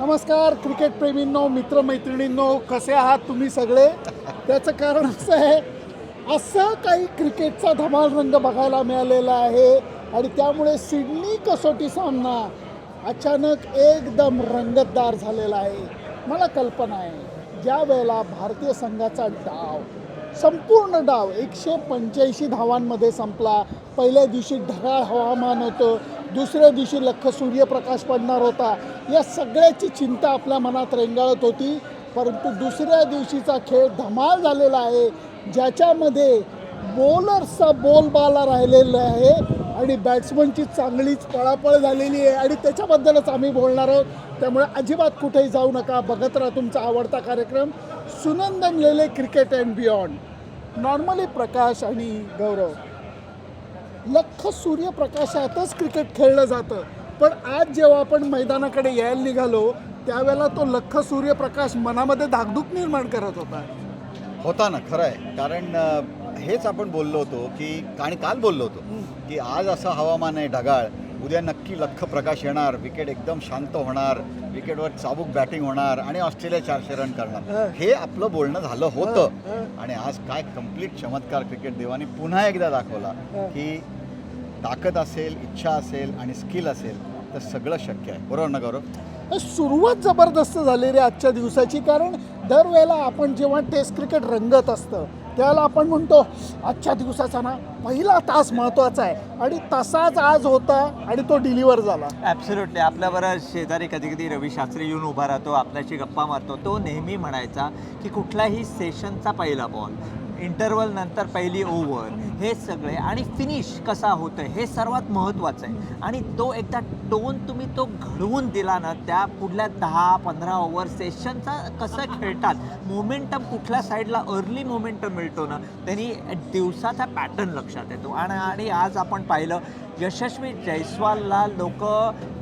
नमस्कार क्रिकेट प्रेमींनो मित्रमैत्रिणींनो कसे आहात तुम्ही सगळे? त्याचं कारण असं आहे असं काही क्रिकेटचा धमाल रंग बघायला मिळालेला आहे आणि त्यामुळे सिडनी कसोटी सामना अचानक एकदम रंगतदार झालेला आहे. मला कल्पना आहे ज्या वेळेला भारतीय संघाचा डाव संपूर्ण डाव एकशे पंच्याऐंशी धावांमध्ये संपला. पहिल्या दिवशी ढगाळ हवामान होतं दुसऱ्या दिवशी लख सूर्यप्रकाश पडणार होता. या सगळ्याची चिंता आपल्या मनात रेंगाळत होती. परंतु दुसऱ्या दिवशीचा खेळ धमाल झालेला आहे. ज्याच्यामध्ये बॉलर्सचा बोलबाला राहिलेला आहे आणि बॅट्समनची चांगलीच पळापळ झालेली आहे आणि त्याच्याबद्दलच आम्ही बोलणार आहोत. त्यामुळे अजिबात कुठेही जाऊ नका. बघत राहा तुमचा आवडता कार्यक्रम. Sunandan Lele cricket and beyond. Normally Prakash आणि गौरव. लख सूर्यप्रकाशातच क्रिकेट खेळलं जातं. पण आज जेव्हा आपण मैदानाकडे यायला निघालो त्यावेळेला तो लख सूर्यप्रकाश मनामध्ये धाकधूक निर्माण करत होता. होता ना खरं आहे. कारण हेच आपण बोललो होतो की आणि काल बोललो होतो की आज असं हवामान आहे ढगाळ उद्या नक्की लख प्रकाश येणार विकेट एकदम शांत होणार विकेटवर चाबूक बॅटिंग होणार आणि ऑस्ट्रेलिया चारशे रन करणार हं. आपलं बोलणं झालं होतं. आणि आज काय कंप्लीट चमत्कार क्रिकेट देवाने पुन्हा एकदा दाखवला. की ताकद असेल इच्छा असेल आणि स्किल असेल तर सगळं शक्य आहे बरोबर ना गौरव सुरुवात जबरदस्त झाली रे आजच्या दिवसाची कारण दरवेळेला आपण जेव्हा टेस्ट क्रिकेट रंगत असतं त्याला आपण म्हणतो आजच्या दिवसाचा ना पहिला तास महत्त्वाचा आहे. आणि तसाच आज होता आणि तो डिलिव्हर झाला. ॲब्सोल्युटली आपल्याबरोबर शेजारी कधी कधी रवी शास्त्री येऊन उभा राहतो आपल्याशी गप्पा मारतो. तो नेहमी म्हणायचा की कुठलाही सेशनचा पहिला बॉल इंटरवल नंतर पहिली ओव्हर हे सगळे आणि फिनिश कसा होतं हे सर्वात महत्त्वाचं आहे. आणि तो एकदा टोन तुम्ही तो घडवून दिला ना त्या पुढल्या दहा पंधरा ओव्हर सेशनचा कसं खेळतात? मोमेंटम कुठल्या साईडला अर्ली मोमेंटम मिळतो ना त्यांनी दिवसाचा पॅटर्न लक्षात येतो. आणि आणि आज आपण पाहिलं यशस्वी जयस्वालला लोक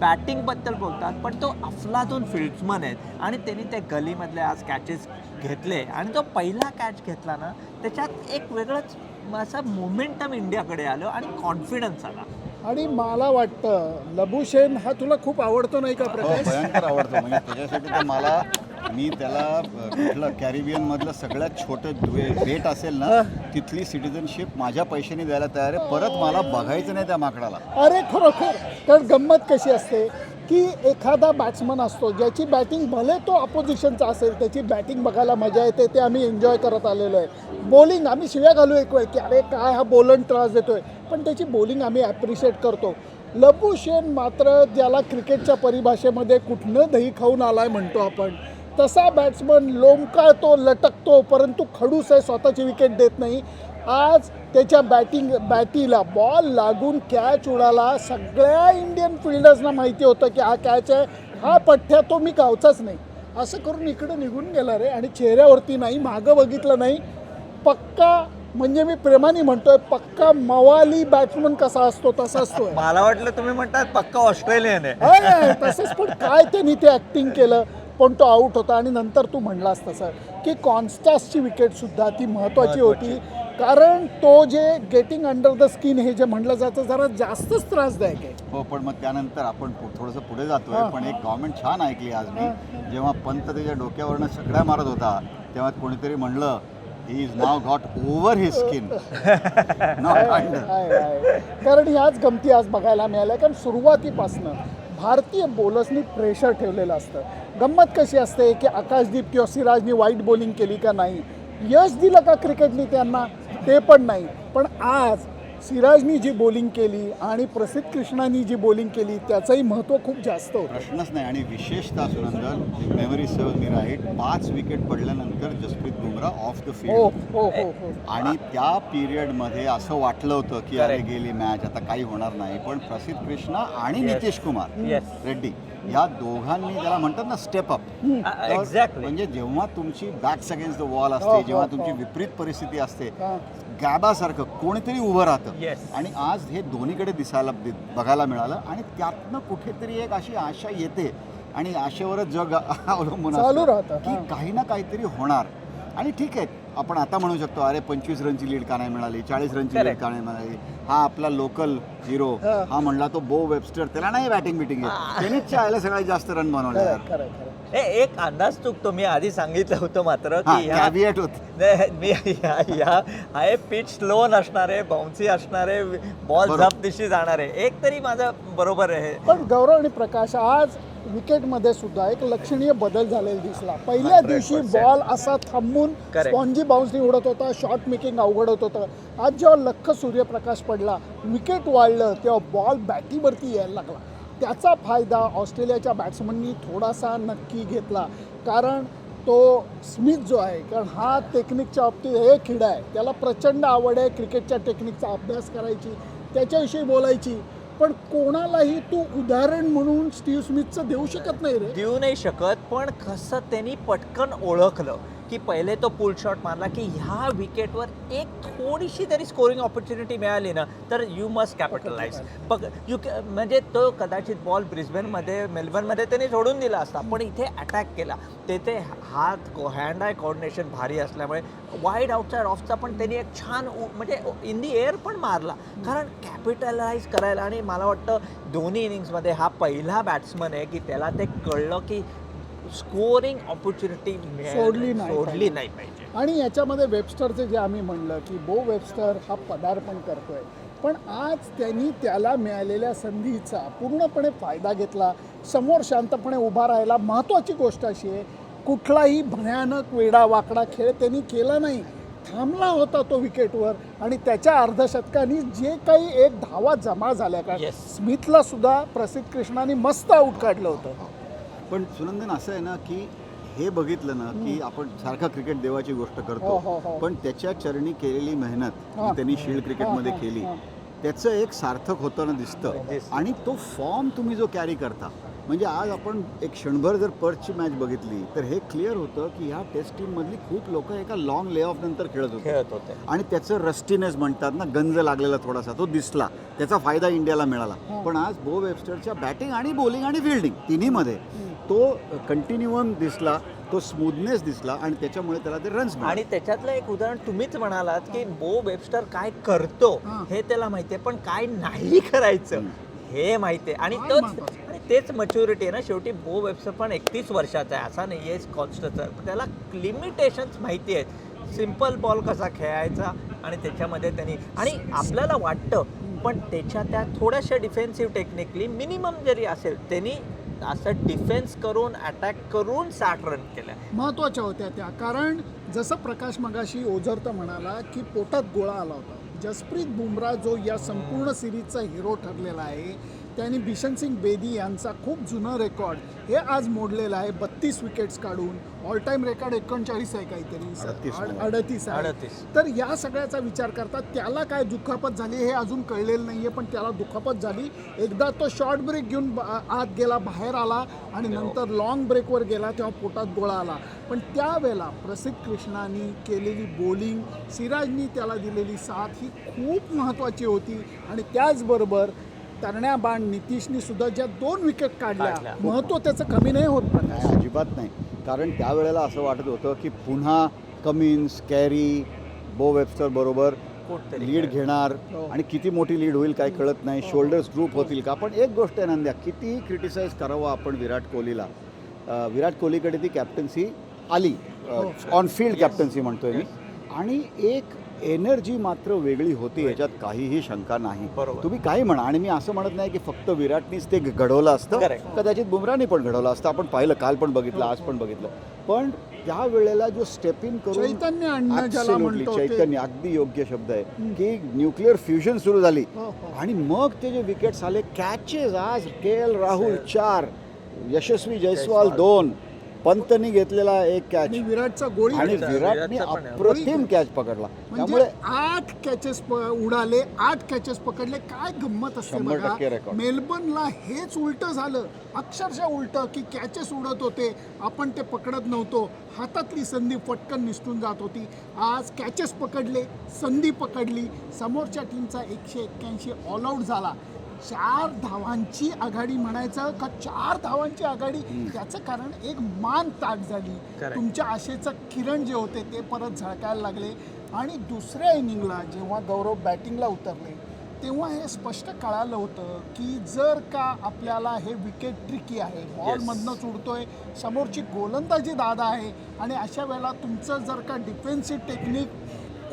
बॅटिंगबद्दल बोलतात पण तो अफलातून फील्ड्समन आहेत. आणि त्यांनी त्या गलीमधले आज कॅचेस घेतले. आणि तो पहिला कॅच घेतला ना त्याच्यात एक वेगळंच असं मोमेंटम इंडियाकडे आलं आणि कॉन्फिडन्स आला. आणि मला वाटतं लबुशेन हा तुला खूप आवडतो नाही का हो प्रकाश? भयंकर आवडतो. म्हणजे त्याच्यासाठी मला मी त्याला कुठलं कॅरिबियन मधलं सगळ्यात छोटं बेट असेल ना तिथली सिटिझनशिप माझ्या पैशाने द्यायला तयार आहे. परत मला बघायचं नाही त्या माकडाला. अरे खरोखर. कारण गंमत कशी असते की एखादा बॅट्समन असतो ज्याची बॅटिंग भले तो अपोजिशनचा असेल त्याची बॅटिंग बघायला मजा येते ते आम्ही एन्जॉय करत आलेलो आहे. बॉलिंग आम्ही शिव्या घालू एक वेळ की अरे काय हा बोलन त्रास देतोय. पण त्याची बॉलिंग आम्ही ॲप्रिशिएट करतो. लबू शेन मात्र ज्याला क्रिकेटच्या परिभाषेमध्ये कुठनं दही खाऊन आलाय म्हणतो आपण. तसा बॅट्समन लोंबकाळतो लटकतो परंतु खडूस आहे स्वतःची विकेट देत नाही. आज त्याच्या बॅटिंग बॅटीला बॉल लागून कॅच उडाला. सगळ्या इंडियन फिल्डर्सना माहिती होतं की हा कॅच आहे. हा पठ्ठ्या तो मी गावचाच नाही. असं करून इकडं निघून गेला रे. आणि चेहऱ्यावरती नाही मागं बघितलं नाही. पक्का म्हणजे मी प्रेमाने म्हणतोय पक्का मवाली बॅट्समन कसा असतो तसा असतो मला वाटलं तुम्ही म्हणतात पक्का ऑस्ट्रेलियन आहे. तसंच पण काय त्यांनी ते ॲक्टिंग केलं? पण तो आऊट होता आणि नंतर तू म्हणलास तसं की कॉन्स्टासची विकेट सुद्धा ती महत्त्वाची होती. कारण तो जे गेटिंग अंडर द स्किन हे जे म्हणलं जातं जरा जास्तच त्रासदायक आहे. हो पण मग त्यानंतर आपण थोडंसं पुढे जातोय. हां. पण एक गव्हर्नमेंट छान ऐकली आज मी. हां. जेव्हा पंत त्याच्या डोक्यावरनं सगळ्या मारत होता तेव्हा कोणीतरी म्हणलं he is now got over his skin. कारण ह्याच गमती आज बघायला मिळाल्या कारण सुरुवातीपासनं भारतीय बॉलर्सनी प्रेशर ठेवलेलं असतं. गंमत कशी असते की आकाशदीप किंवा सिराजनी वाईट बॉलिंग केली का नाही? यश दिलं का क्रिकेटनी त्यांना? ते पण नाही. पण आज सिराजनी जी बॉलिंग केली आणि प्रसिद्ध कृष्णानी जी बॉलिंग केली त्याचंही महत्त्व खूप जास्त होतं. प्रश्नच नाही आणि विशेषतः सुनंदन मेमरी सर्व मी राईट पाच विकेट पडल्यानंतर जसप्रीत बुमराह ऑफ द हो फील्ड हो हो हो आणि त्या पिरियडमध्ये असं वाटलं होतं की अरे. गेली मॅच आता काही होणार नाही. पण प्रसिद्ध कृष्णा आणि नितीश कुमार. रेड्डी या दोघांनी त्याला म्हणतात ना स्टेप अप एक्झॅक्टली म्हणजे जेव्हा तुमची बॅक्स अगेन्स्ट द वॉल हो, असते हो, जेव्हा हो. तुमची विपरीत परिस्थिती असते हा. गॅबासारखं कोणीतरी उभं राहतं. आणि आज हे दोन्हीकडे दिसायला बघायला मिळालं आणि त्यातनं कुठेतरी एक अशी आशा येते आणि आशेवरच जग अवलंबून की हां. काही ना काहीतरी होणार आणि ठीक आहे आपण आता म्हणू शकतो अरे पंचवीस रनची लीड का नाही मिळाली चाळीस रनची लीड. का नाही मिळाली? हा आपला लोकल हिरो हा. म्हणला तो बो वेबस्टर त्याला नाही बॅटिंग बिटिंग त्यानेच चायला सगळ्यात जास्त रन बनवले. ए, एक अंदाज चुकतो. मी आधी सांगितलं होतं मात्र हा की ह्या कॅव्हिएट होत. नाही, मी या या हा हे पिच स्लो नसणार आहे बाउन्सी असणार आहे बॉल बरोबर. झप दिशी जाणार. आहे एक तरी माझं बरोबर आहे. पण गौरव आणि प्रकाश आज विकेटमध्ये सुद्धा एक लक्षणीय बदल झालेला दिसला. पहिल्या 100% दिवशी बॉल असा थांबून Correct. स्पॉन्जी बाउन्सनी उडत होता शॉट मेकिंग अवघड होत. होतं आज जेव्हा लख सूर्यप्रकाश पडला विकेट वाढलं तेव्हा बॉल बॅटीवरती यायला लागला. त्याचा फायदा ऑस्ट्रेलियाच्या बॅट्समननी थोडासा नक्की घेतला. कारण तो स्मिथ जो आहे कारण हा टेक्निकच्या बाबतीत हे खेळ आहे. त्याला प्रचंड आवड आहे क्रिकेटच्या टेक्निकचा अभ्यास करायची त्याच्याविषयी बोलायची. पण कोणालाही तू उदाहरण म्हणून स्टीव्ह स्मिथचं देऊ शकत नाही रे. देऊ नाही शकत पण कसं त्यांनी पटकन ओळखलं. की पहिले तो पुल शॉट मारला की ह्या विकेटवर एक थोडीशी तरी स्कोरिंग ऑपॉर्च्युनिटी मिळाली ना तर यू मस्ट कॅपिटलाइज बघ यू म्हणजे तो कदाचित बॉल ब्रिस्बेनमध्ये मेलबर्नमध्ये त्यांनी सोडून दिला असता पण इथे अटॅक केला. तेथे हात हँड आय कोऑर्डिनेशन भारी असल्यामुळे वाईड आउटसाईड ऑफचा पण त्यांनी एक छान उ- म्हणजे इन दी एअर पण मारला. कारण कॅपिटलाइज करायला आणि मला वाटतं दोन्ही इनिंग्समध्ये हा पहिला बॅट्समन आहे की त्याला ते कळलं की स्कोरिंग ऑपॉर्च्युनिटी सोडली नाही सोडली. नाही पाहिजे. आणि याच्यामध्ये वेबस्टरचे जे आम्ही म्हणलं की बो वेबस्टर हा पदार्पण करतोय. पण आज त्यांनी त्याला मिळालेल्या संधीचा पूर्णपणे फायदा घेतला. समोर शांतपणे उभा राहायला महत्त्वाची गोष्ट अशी आहे कुठलाही भयानक वेडा वाकडा खेळ त्यांनी केला नाही. थांबला होता तो विकेटवर आणि त्याच्या अर्धशतकानी जे काही एक धावा जमा झाल्या का Yes. स्मिथला सुद्धा प्रसिद्ध कृष्णाने मस्त आऊट काढलं होतं. पण सुनंदन असं आहे ना की हे बघितलं ना की आपण सारखा क्रिकेट देवाची गोष्ट हो, हो, करतो हो. पण त्याच्या चरणी केलेली मेहनत हा. त्यांनी शिल्ड क्रिकेटमध्ये हा, हा, केली हा. त्याचं एक सार्थक होताना दिसतं दिसतं. आणि तो फॉर्म तुम्ही जो कॅरी करता म्हणजे आज आपण एक क्षणभर जर पर्चची मॅच बघितली तर हे क्लिअर होतं की ह्या टेस्ट टीममधली खूप लोक एका लॉंग ले ऑफ नंतर खेळत होते खेळत होते आणि त्याचं रस्टीनेस म्हणतात ना गंज लागलेला थोडासा तो दिसला त्याचा फायदा इंडियाला मिळाला हा. पण आज बो वेबस्टरच्या बॅटिंग आणि बॉलिंग आणि फिल्डिंग तिन्हीमध्ये तो कंटिन्युअम दिसला तो स्मूथनेस दिसला आणि त्याच्यामुळे त्याला ते रन्स आणि त्याच्यातलं एक उदाहरण तुम्हीच म्हणालात की बो वेबस्टर काय करतो हा. त्याला माहिती आहे पण काय नाही करायचं. हे माहिती आहे. आणि तोच तेच मच्युरिटी आहे ना शेवटी बो वेबस्टर पण एकतीस वर्षाचा आहे असा नाही आहे कॉन्स्टचा त्याला लिमिटेशन्स माहिती आहेत. सिंपल बॉल कसा खेळायचा आणि त्याच्यामध्ये त्यांनी आणि आपल्याला वाटतं पण त्याच्या त्या थोड्याशा डिफेन्सिव्ह टेक्निकली मिनिमम जरी असेल त्यांनी असं डिफेन्स करून अटॅक करून साठ रन केल्या. महत्त्वाच्या होत्या त्या. कारण जसं प्रकाश मगाशी ओझरतं म्हणाला की पोटात गोळा आला होता. जसप्रीत बुमराह जो या संपूर्ण सिरीजचा हिरो ठरलेला आहे त्यांनी बिशन सिंग बेदी यांचा खूप जुनं रेकॉर्ड हे आज मोडलेलं आहे. बत्तीस विकेट्स काढून ऑल टाईम रेकॉर्ड एकोणचाळीस आहे काहीतरी. 38 अड- अडतीस आहे. अडतीस. तर या सगळ्याचा विचार करता त्याला काय दुखापत झाली हे अजून कळलेलं नाही आहे पण त्याला दुखापत झाली. एकदा तो शॉर्ट ब्रेक घेऊन बा- आत गेला बाहेर आला आणि नंतर लॉंग ब्रेकवर गेला तेव्हा पोटात गोळा आला. पण त्यावेळेला प्रसिद्ध कृष्णानी केलेली बॉलिंग सिराजनी त्याला दिलेली साथ ही खूप महत्त्वाची होती. आणि त्याचबरोबर तरण्या बाण नितीशनी सुद्धा ज्या दोन विकेट काढल्या. महत्त्व त्याचं कमी नाही होत पण नाही अजिबात नाही. कारण त्यावेळेला असं वाटत होतं की पुन्हा कमिन्स कॅरी बो वेबस्टर बरोबर लीड घेणार हो. आणि किती मोठी लीड होईल काय कळत नाही. शोल्डर्स ग्रुप होतील का? पण एक गोष्ट आहे नंद्या कितीही क्रिटिसाइज करावं आपण विराट कोहलीला? विराट कोहलीकडे ती कॅप्टन्सी आली. हो. ऑन फील्ड कॅप्टन्सी म्हणतोय मी. आणि एक एनर्जी मात्र वेगळी होती याच्यात काहीही शंका नाही. बरोबर. तुम्ही काही म्हणा आणि मी असं म्हणत नाही की फक्त विराटनीच ते घडवलं असतं. Correct. कदाचित बुमराने पण घडवलं असतं. आपण पाहिलं काल पण बघितलं आज पण बघितलं. पण त्या वेळेला जो स्टेप इन करून चैतन्य आणणं ज्याला Absolutely, म्हणतो ते- चैतन्य अगदी योग्य शब्द आहे की न्यूक्लिअर फ्युजन सुरू झाली. हो, हो. आणि मग ते जे विकेट्स आले कॅचेस आज के एल राहुल चार यशस्वी जयस्वाल दोन. पंतनी घेतलेला एक कॅच आणि विराटचा गोळी आणि विराटने. अप्रतिम कॅच पकडला. म्हणजे त्यामुळे आठ कॅचेस उडाले आठ कॅचेस पकडले. काय गंमत असते बघा. मेलबर्नला हेच उलट झालं. अक्षरशः उलट की कॅचेस उडत होते. आपण ते पकडत नव्हतो. हातातली संधी पटकन निसटून जात होती. आज कॅचेस पकडले संधी पकडली. समोरच्या टीमचा एकशे एक्क्याऐंशी ऑल आऊट झाला. चार धावांची आघाडी म्हणायचं का? चार धावांची आघाडी? त्याचं कारण एक मान ताट झाली. तुमच्या आशेचं किरण जे होते ते परत झळकायला लागले. आणि दुसऱ्या इनिंगला जेव्हा गौरव बॅटिंगला उतरले तेव्हा हे स्पष्ट कळालं होतं की जर का आपल्याला हे विकेट ट्रिकी आहे बॉल मधनंच उडतोय समोरची गोलंदाजी दादा आहे आणि अशा वेळेला तुमचं जर का डिफेन्सिव्ह टेक्निक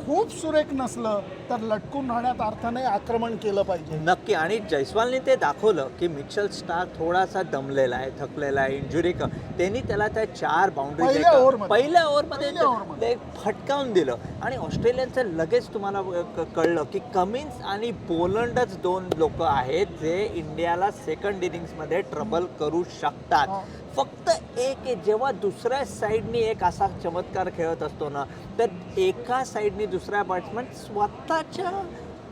खूप सुरेख नसलं तर लटकून राहण्यात अर्थ नाही आक्रमण केलं पाहिजे. नक्की. आणि जयस्वालने ते दाखवलं की मिचल स्टार थोडासा दमलेला आहे थकलेला आहे इंजुरी त्यांनी त्याला त्या चार बाउंड्री पहिल्या ओव्हरमध्ये. ते फटकावून दिलं. आणि ऑस्ट्रेलियनचं लगेच तुम्हाला कळलं की कमिन्स आणि पोलंडच दोन लोक आहेत जे इंडियाला सेकंड इनिंग्समध्ये ट्रबल करू शकतात. हा. फक्त एक जेव्हा दुसऱ्या साईडनी एक असा चमत्कार खेळत असतो ना तर एका साईडनी दुसऱ्या बॅट्समॅन स्वतःच्या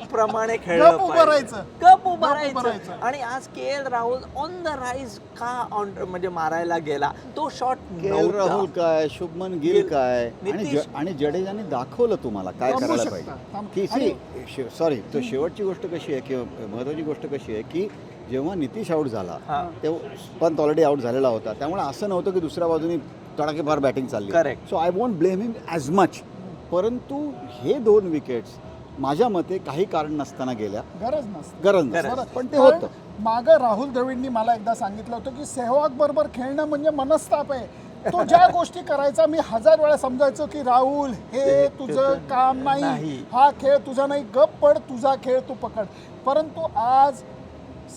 प्रमाणे खेळलं गप उभं पाहिजे. राहायचं. गप उभं गप उभं राहायचं राहायचं. आणि आज K L Rahul on the rise का ऑन म्हणजे मारायला गेला तो शॉट के एल राहुल काय शुभमन गिल गिल, काय आणि नितीश. ज- आणि जडेजाने दाखवलं तुम्हाला काय थांबू करायला शकता, पाहिजे की सॉरी तो शेवटची गोष्ट कशी आहे किंवा महत्वाची गोष्ट कशी आहे की जेव्हा नितीश आऊट झाला हा. तेव्हा पंत ऑलरेडी आऊट झालेला होता त्यामुळे असं नव्हतं की दुसऱ्या बाजूने तडाखेफार बॅटिंग चालली Correct. So I won't blame him as much परंतु हे दोन विकेट्स माझ्या मते काही कारण नसताना गेल्या. गरज नसते. गरज. नसते. पण ते होतं. मागं राहुल द्रविडनी मला एकदा सांगितलं होतं की सेहवाग बरोबर खेळणं म्हणजे मनस्ताप आहे. तो ज्या गोष्टी करायचा मी हजार वेळा समजायचो की राहुल हे तुझं काम नाही. हा खेळ तुझा नाही. गप पड तुझा खेळ तू पकड. परंतु आज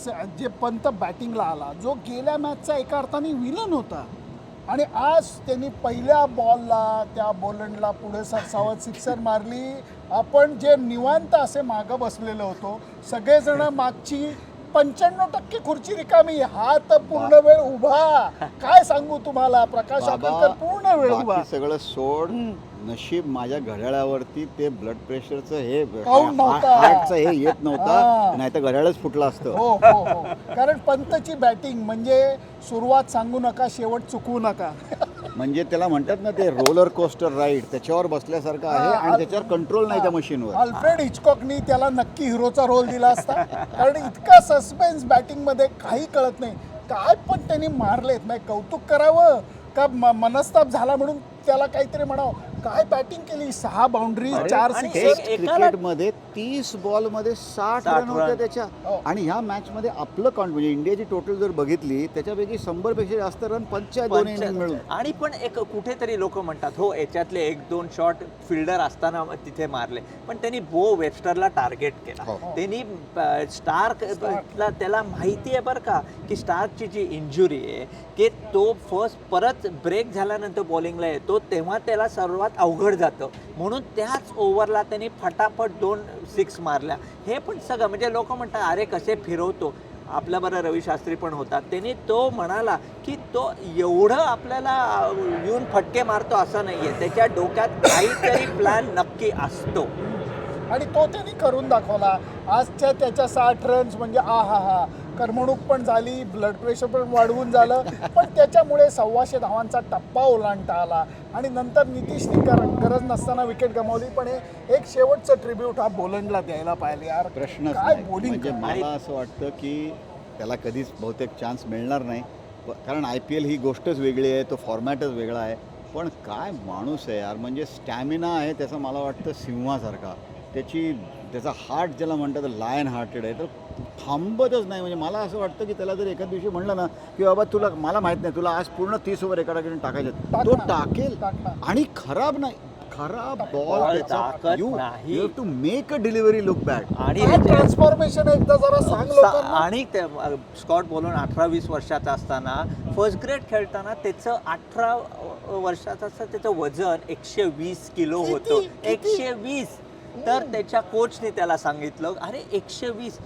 स- जे पंत बॅटिंगला आला जो गेल्या मॅचचा एका अर्थाने विलन होता. आणि आज त्यांनी पहिल्या बॉलला त्या बोलंडला पुढे सरसावत सिक्सर मारली. आपण जे निवांत असे मागं बसलेलो होतो सगळेजण मागची पंच्याण्णव टक्के खुर्ची रिकामी हा तर पूर्ण वेळ उभा. काय सांगू तुम्हाला? प्रकाश आंबेडकर पूर्ण वेळ उभा. बाकी सगळं सोड. नशीब माझ्या घड्याळावरती ते ब्लड प्रेशरचं हे काहून नव्हता. हार्टचं हे येत हा. नव्हता. नाही तर घड्याळच फुटलं असतं. हो हो हो. कारण पंतची बॅटिंग म्हणजे सुरुवात सांगू नका शेवट चुकवू नका. म्हणजे त्याला म्हणतात ना ते रोलर कोस्टर राईड त्याच्यावर बसल्यासारखं आहे आणि त्याच्यावर कंट्रोल नाही त्या मशीनवर अल्फ्रेड हिचकॉकनी त्याला नक्की हिरोचा रोल दिला असता. कारण इतका सस्पेन्स बॅटिंगमध्ये काही कळत नाही. काय पण त्यांनी मारलेत नाही कौतुक करावं का मनस्ताप झाला म्हणून त्याला काहीतरी म्हणावं. काय बॅटिंग केली? सहा बाउंड्री चार सिक्स एकाला- क्रिकेटमध्ये तीस बॉलमध्ये साठ 60 रन होते रन. त्याच्या. हो. आणि ह्या मॅचमध्ये आपलं काउंट म्हणजे इंडियाची टोटल जर बघितली त्याच्यापैकी शंभरपेक्षा जास्त रन पंचायत दोन इनिंग मिळून. आणि पण एक कुठेतरी लोक म्हणतात हो याच्यातले एक दोन शॉट फिल्डर असताना तिथे मारले. पण त्यांनी बो वेबस्टरला टार्गेट केला. हो. त्यांनी स्टार्क त्याला माहिती आहे बरं का की स्टार्कची जी इंजुरी आहे की तो फर्स्ट परत ब्रेक झाल्यानंतर बॉलिंगला येतो तेव्हा त्याला सर्वात अवघड जातं. म्हणून त्याच ओव्हरला त्यांनी फटाफट दोन सिक्स मारल्या. हे पण सगळं म्हणजे लोक म्हणतात अरे कसे फिरवतो. आपल्या बरं रविशास्त्री पण होता. त्यांनी तो म्हणाला की तो एवढं आपल्याला येऊन फटके मारतो असं नाही आहे त्याच्या डोक्यात काहीतरी प्लॅन नक्की असतो. आणि तो त्यांनी करून दाखवला. आजच्या त्याच्या साठ रन्स म्हणजे आ हा हा. करमणूक पण झाली ब्लड प्रेशर पण वाढवून झालं पण त्याच्यामुळे सव्वाशे धावांचा टप्पा ओलांडता आला. आणि नंतर नितीशनी गरज नसताना विकेट गमावली पण हे एक शेवटचं ट्रिब्यूट हा बोलंडला द्यायला पाहिजे यार. प्रश्नच काय bowling म्हणजे? मला असं वाटतं की त्याला कधीच बहुतेक चान्स मिळणार नाही. कारण आय पी एल ही गोष्टच वेगळी आहे तो फॉर्मॅटच वेगळा आहे. पण काय माणूस आहे यार. म्हणजे स्टॅमिना आहे त्याचा मला वाटतं सिंहासारखा. त्याची त्याचा हार्ट ज्याला म्हणतात लायन हार्टेड आहे तर थांबतच नाही म्हणजे मला असं वाटतं की त्याला जर एका दिवशी म्हणलं ना की बाबा तुला मला माहीत नाही तुला आज पूर्ण तीस ओव्हर एका टाकीने टाकायचे तो. टाकेल. आणि खराब नाही खराब बॉल यू नाही. Have to make a delivery look bad आणि ट्रान्सफॉर्मेशन एकदा जरा सांग आणि स्कॉट बोलून अठरा वीस वर्षाचा असताना फर्स्ट ग्रेड खेळताना त्याचं अठरा वर्षाचं असतं त्याचं वजन एकशे वीस किलो? होतं? एकशे वीस तर त्याच्या कोचने त्याला सांगितलं अरे एकशे वीस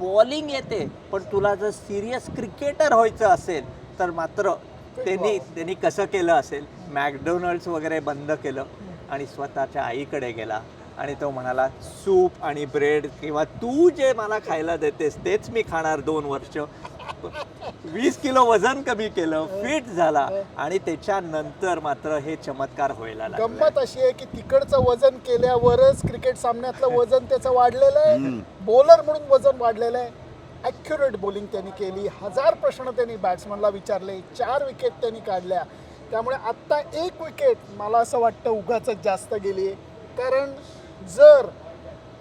बॉलिंग येते पण तुला जर सिरियस क्रिकेटर व्हायचं असेल तर मात्र त्यांनी त्यांनी कसं केलं असेल मॅकडोनल्ड्स वगैरे बंद केलं आणि स्वतःच्या आईकडे गेला. आणि तो म्हणाला सूप आणि ब्रेड किंवा तू जे मला खायला देतेस तेच मी खाणार दोन वर्ष. वीस किलो वजन कमी केलं फिट झाला आणि त्याच्यानंतर मात्र हे चमत्कार व्हायला लागले. गंमत अशी आहे की तिकडचं वजन केल्यावरच क्रिकेट सामन्यातलं वजन त्याचं वाढलेलं आहे. बॉलर म्हणून वजन वाढलेलं आहे. ॲक्युरेट बॉलिंग त्यांनी केली. हजार प्रश्न त्यांनी बॅट्समनला विचारले. चार विकेट त्यांनी काढल्या. त्यामुळे आत्ता एक विकेट मला असं वाटतं उगाच जास्त गेली आहे कारण जर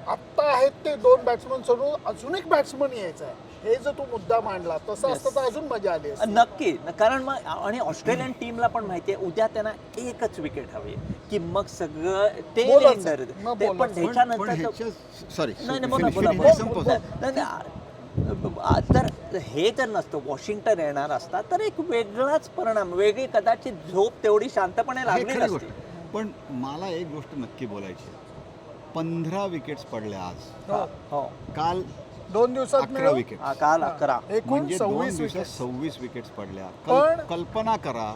आत्ता आहेत ते दोन बॅट्समन सोडून अजून एक बॅट्समन यायचा आहे. हे जर तू मुद्दा मांडला तसं असतं तर अजून मजा आली असती. नक्की कारण मग आणि ऑस्ट्रेलियन टीमला पण माहितीये उद्या त्यांना एकच विकेट हवी की मग सगळं ते बोलायचं. मग ते पण बोलायचं. पण- पण त्याच्यानंतर तर- ह्याच्या सॉरी नाही नाही बोला बोला बोला. नाही, नाही, आ- तर हे जर नसतं वॉशिंग्टन येणार असता तर एक वेगळाच परिणाम वेगळी कदाचित झोप तेवढी शांतपणे लागली खरी गोष्ट नसती पण मला एक गोष्ट नक्की बोलायची आहे. पंधरा विकेट्स पडल्या आज हो हो. काल दोन दिवसात अकरा मिळून विकेट हा, काल अकरा. एकूण म्हणजे दोन सव्वीस दिवसात विकेट सव्वीस विकेट्स पडल्या. पण- कल- कल्पना करा.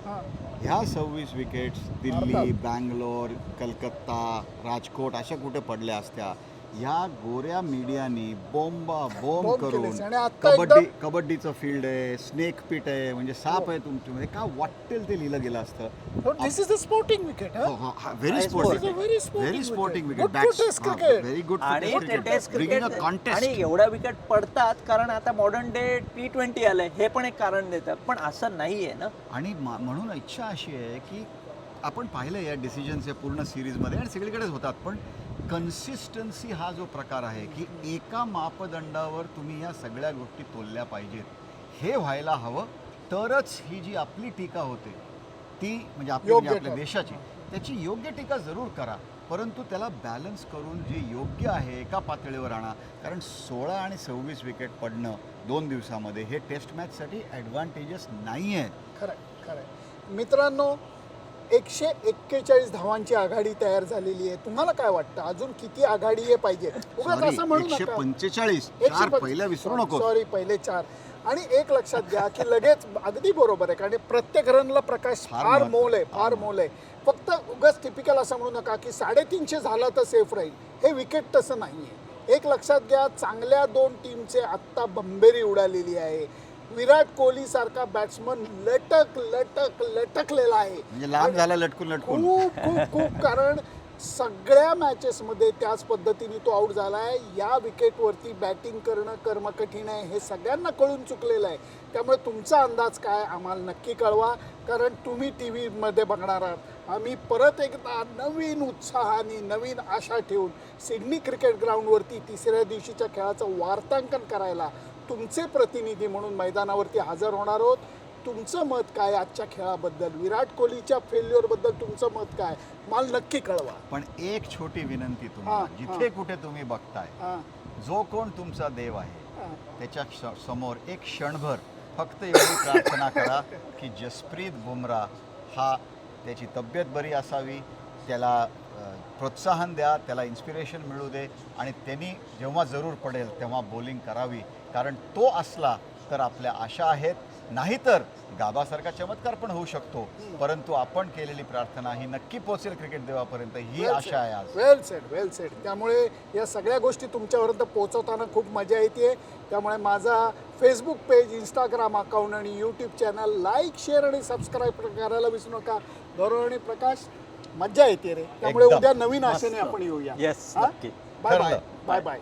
ह्या सव्वीस विकेट्स दिल्ली बँगलोर कलकत्ता राजकोट अशा कुठे पडल्या असत्या? ह्या गोऱ्या मीडियानी बोंबा बोंब बोंब करून केलेस. आणि आता कबड्डी एकदम- कबड्डीचं फील्ड आहे स्नेक पीट आहे म्हणजे साप आहे तुमच्यामध्ये. का वाटेल ते लिहिलं गेलं असतं. This is the sporting wicket very It's sporting a very sporting very sporting wicket. Wicket Good for test cricket. Very good आणि ते टेस्ट क्रिकेट आणि कॉन्टेस्ट एवढ्या विकेट पडतात कारण आता मॉडर्न डे टी ट्वेंटी आलंय हे पण एक कारण देतात. पण असं नाहीये ना. आणि मा- म्हणून इच्छा अशी आहे की आपण पाहिलं या डिसिजन्स या पूर्ण सिरीजमध्ये आणि सगळीकडेच होतात. पण कन्सिस्टन्सी हा जो प्रकार आहे की एका मापदंडावर तुम्ही या सगळ्या गोष्टी तोलल्या पाहिजेत. हे व्हायला हवं तरच ही जी आपली टीका होते ती म्हणजे आपली म्हणजे आपल्या. देशाची त्याची योग्य टीका जरूर करा. परंतु त्याला बॅलन्स करून जे योग्य आहे एका पातळीवर आणा. कारण सोळा आणि सव्वीस विकेट पडणं दोन दिवसामध्ये हे टेस्ट मॅचसाठी ॲडव्हान्टेजेस नाही आहेत खरंय खरंय. मित्रांनो एकशे एक्केचाळीस धावांची आघाडी तयार झालेली आहे. तुम्हाला काय वाटतं? अजून किती आघाडी आहे पाहिजे? उगाच Sorry, असं म्हणू एकशे नका. पंचेचाळीस. चार पंच- पहिल्या विसरू सॉरी- नको सॉरी पहिले चार. आणि एक लक्षात घ्या की लगेच अगदी बरोबर आहे. कारण प्रत्येक रनला प्रकाश फार मोल आहे फार मोल आहे. फक्त उगाच टिपिकल असं म्हणू नका की साडेतीनशे झाला तर सेफ राहील. हे विकेट तसं नाही आहे एक लक्षात घ्या चांगल्या दोन टीमचे आत्ता बंबेरी उडालेली आहे. विराट कोहली सारखा बॅट्समन लटक लटक लटकलेला आहे. म्हणजे लांब झाला लटकून लटकून. खूप खूप खूप कारण सगळ्या मॅचेसमध्ये त्याच पद्धतीने तो आऊट झाला आहे या विकेटवरती बॅटिंग करणं कर्म कठीण आहे हे सगळ्यांना कळून चुकलेलं आहे. त्यामुळे तुमचा अंदाज काय आम्हाला नक्की कळवा. कारण तुम्ही टी व्हीमध्ये बघणार आहात. आम्ही परत एकदा नवीन उत्साहाने नवीन आशा ठेवून सिडनी क्रिकेट ग्राउंडवरती तिसऱ्या दिवशीच्या खेळाचं वार्तांकन करायला तुमचे प्रतिनिधी म्हणून मैदानावरती हजर होणार आहोत. तुमचं मत काय आजच्या खेळाबद्दल? विराट कोहलीच्या फेल्युअरबद्दल तुमचं मत काय मला नक्की कळवा. पण एक छोटी विनंती तुम्हाला. जिथे कुठे तुम्ही बघताय जो कोण तुमचा देव आहे त्याच्यासमोर एक क्षणभर फक्त एवढी प्रार्थना करा की जसप्रीत बुमरा हा त्याची तब्येत बरी असावी त्याला प्रोत्साहन द्या त्याला इन्स्पिरेशन मिळू दे आणि त्यांनी जेव्हा जरूर पडेल तेव्हा बॉलिंग करावी. कारण तो असला तर आपल्या आशा आहेत. नाहीतर गाबासारखा चमत्कार पण होऊ शकतो. परंतु आपण केलेली प्रार्थना ही नक्की पोहोचेल क्रिकेट देवापर्यंत. ही आशा आहे आज. वेल सेड वेल सेड त्यामुळे या सगळ्या गोष्टी तुमच्यापर्यंत पोहोचवताना खूप मजा येते त्यामुळे माझा फेसबुक पेज इंस्टाग्राम अकाउंट आणि यूट्यूब चॅनल लाईक शेअर आणि सबस्क्राईब करायला विसरू नका. गौरव आणि प्रकाश मज्जा येते रे. त्यामुळे. उद्या नवीन. आशेने आपण येऊया? नक्की. Bye bye. Bye bye